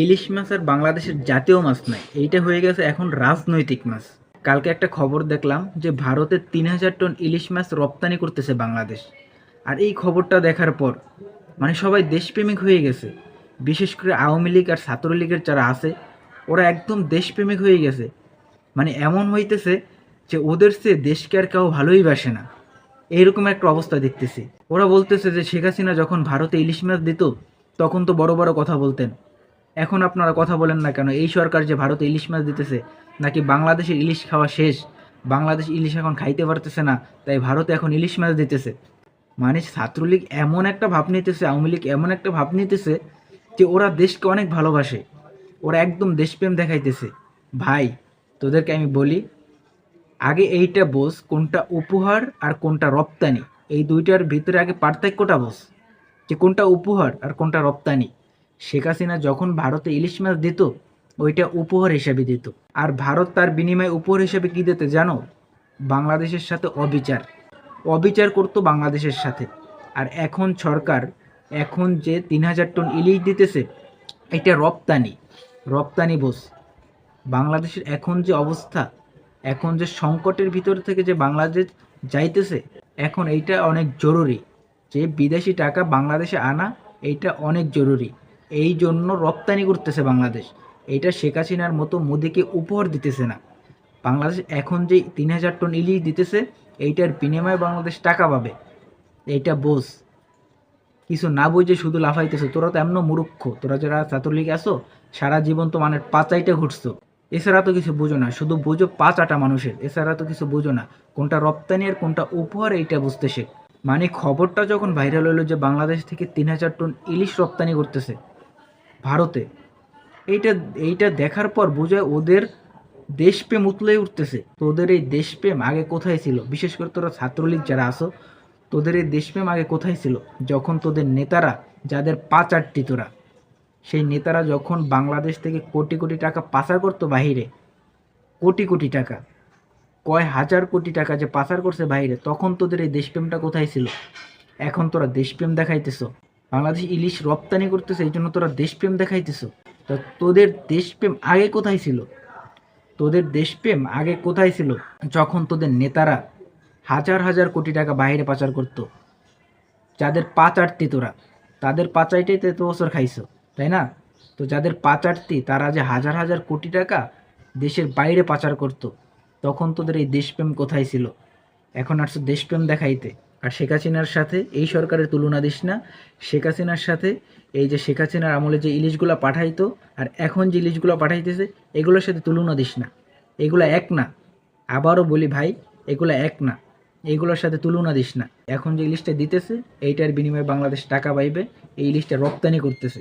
ইলিশ মাছ আর বাংলাদেশের জাতীয় মাছ নয়। এইটা হয়ে গেছে এখন রাজনৈতিক মাছ। কালকে একটা খবর দেখলাম যে ভারতে তিন হাজার টন ইলিশ মাছ রপ্তানি করতেছে বাংলাদেশ। আর এই খবরটা দেখার পর মানে সবাই দেশপ্রেমিক হয়ে গেছে। বিশেষ করে আওয়ামী লীগ আর ছাত্রলীগের যারা আছে, ওরা একদম দেশপ্রেমিক হয়ে গেছে। মানে এমন হইতেছে যে ওদের সে দেশকে আর কেউ ভালোই বাসে না। এইরকম একটা অবস্থা দেখতেছি। ওরা বলতেছে যে শেখ হাসিনা যখন ভারতে ইলিশ মাছ দিত, তখন তো বড় বড় কথা বলতেন। এখন আপনারা কথা বলেন না কেন? এই সরকার যে ভারতে ইলিশ মাছ দিতেছে, নাকি বাংলাদেশের ইলিশ খাওয়া শেষ? বাংলাদেশ ইলিশ এখন খাইতে পারতেছে না, তাই ভারতে এখন ইলিশ মাছ দিতেছে। মানে ছাত্রলীগ এমন একটা ভাব নিতেছে, আওয়ামী লীগ এমন একটা ভাব নিতেছে যে ওরা দেশকে অনেক ভালোবাসে। ওরা একদম দেশপ্রেম দেখাইতেছে। ভাই, তোদেরকে আমি বলি, আগে এইটা বোস কোনটা উপহার আর কোনটা রপ্তানি। এই দুইটার ভিতরে আগে পার্থক্যটা বোস যে কোনটা উপহার আর কোনটা রপ্তানি। শেখ হাসিনা যখন ভারতে ইলিশ মাছ দিত, ওইটা উপহার হিসাবে দিত। আর ভারত তার বিনিময়ে উপহার হিসাবে কী দিতে জানো? বাংলাদেশের সাথে অবিচার। অবিচার করতো বাংলাদেশের সাথে। আর এখন সরকার, এখন যে তিন হাজার টন ইলিশ দিতেছে, এটা রপ্তানি রপ্তানি বোঝ। বাংলাদেশের এখন যে অবস্থা, এখন যে সংকটের ভিতর থেকে যে বাংলাদেশ যাইতেছে, এখন এইটা অনেক জরুরি। যে বিদেশি টাকা বাংলাদেশে আনা, এইটা অনেক জরুরি। এই জন্য রপ্তানি করতেছে বাংলাদেশ। এইটা শেখ হাসিনার মতো মোদিকে উপহার দিতেছে না। বাংলাদেশ এখন যে তিন হাজার টন ইলিশ দিতেছে, এইটার বিনিময়ে বাংলাদেশ টাকা পাবে। এইটা বোঝ। কিছু না বুঝে শুধু লাফাইতেছে। তোরা তো এমন মূর্খ। তোরা যারা ছাত্রলীগে আসো সারা জীবন তো মানে পাচাইতে ঘুরছো। এছাড়া তো কিছু বোঝো না। শুধু বোঝো পাঁচ আটা মানুষের। এছাড়া তো কিছু বোঝো না। কোনটা রপ্তানি আর কোনটা উপহার এইটা বুঝতে শেখ মানে খবরটা যখন ভাইরাল হলো যে বাংলাদেশ থেকে তিন হাজার টন ইলিশ রপ্তানি করতেছে ভারতে। এইটা এইটা দেখার পর বোঝায় ওদের দেশপ্রেম উতলে উঠতেছে। তোদের এই দেশপ্রেম আগে কোথায় ছিল? বিশেষ করে তোরা ছাত্রলীগ যারা আসো তোদের এই দেশপ্রেম আগে কোথায় ছিল? যখন তোদের নেতারা, যাদের পাঁচ পাচারটি তোরা, সেই নেতারা যখন বাংলাদেশ থেকে কোটি কোটি টাকা পাচার করতো বাহিরে, কোটি কোটি টাকা, কয় হাজার কোটি টাকা যে পাচার করছে বাইরে তখন তোদের এই দেশপ্রেমটা কোথায় ছিল? এখন তোরা দেশপ্রেম দেখাইতেছ। বাংলাদেশ ইলিশ রপ্তানি করতেছে, এই জন্য তোরা দেশপ্রেম দেখাইতেছ। তা তোদের দেশপ্রেম আগে কোথায় ছিল? তোদের দেশপ্রেম আগে কোথায় ছিল? যখন তোদের নেতারা হাজার হাজার কোটি টাকা বাইরে পাচার করতো, যাদের পাচারতি তোরা, তাদের পাচাইটাই তো এত বছর খাইছো, তাই না? তো যাদের পাচারতি, তারা যে হাজার হাজার কোটি টাকা দেশের বাইরে পাচার করতো, তখন তোদের এই দেশপ্রেম কোথায় ছিল? এখন আসছে দেশপ্রেম দেখাইতে। আর শেখ হাসিনার সাথে এই সরকারের তুলনা দিস না। শেখ হাসিনার সাথে এই যে শেখ হাসিনার আমলে যে ইলিশগুলো পাঠাইতো আর এখন যে ইলিশগুলো পাঠাইতেছে, এগুলোর সাথে তুলনা দিস না। এগুলো এক না। আবারও বলি ভাই, এগুলো এক না। এগুলোর সাথে তুলনা দিস না। এখন যে ইলিশটা দিতেছে, এইটার বিনিময়ে বাংলাদেশ টাকা পাইবে, এই ইলিশটা রপ্তানি করতেছে।